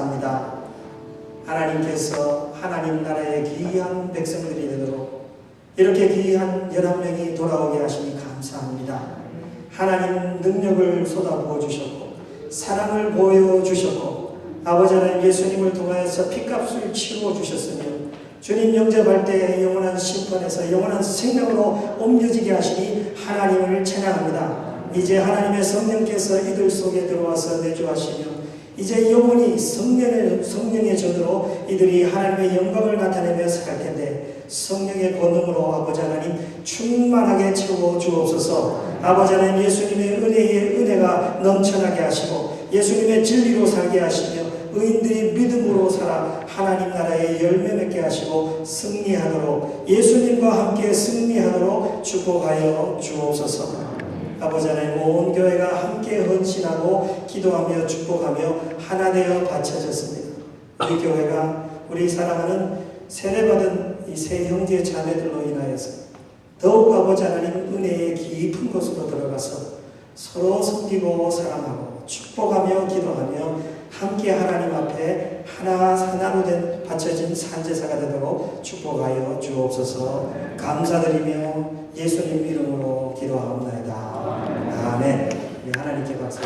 감사합니다. 하나님께서 하나님 나라의 귀한 백성들이 되도록 이렇게 귀한 11명이 돌아오게 하시니 감사합니다. 하나님 능력을 쏟아부어 주셨고 사랑을 보여주셨고 아버지 하나님 예수님을 통하여서 피값을 치루어 주셨으며 주님 영접할 때 영원한 심판에서 영원한 생명으로 옮겨지게 하시니 하나님을 찬양합니다. 이제 하나님의 성령께서 이들 속에 들어와서 내주하시며 이제 영원히 성령의, 성령의 전으로 이들이 하나님의 영광을 나타내며 살 텐데 성령의 권능으로 아버지 하나님 충만하게 채워 주옵소서. 아버지 하나님 예수님의 은혜의 은혜가 넘쳐나게 하시고 예수님의 진리로 살게 하시며 의인들이 믿음으로 살아 하나님 나라의 열매 맺게 하시고 승리하도록 예수님과 함께 승리하도록 축복하여 주옵소서. 아버지 하나님 온 교회가 기도하며 축복하며 하나 되어 바쳐졌습니다. 우리 교회가 우리 사랑하는 세례받은 이 세 형제 자매들로 인하여서 더욱 아버지 하나님 은혜의 깊은 곳으로 들어가서 서로 섬기고 사랑하고 축복하며 기도하며 함께 하나님 앞에 하나 하나로 된 바쳐진 산제사가 되도록 축복하여 주옵소서 감사드리며 예수님 이름으로 기도하옵나이다. 아멘. 우리 하나님께 박수.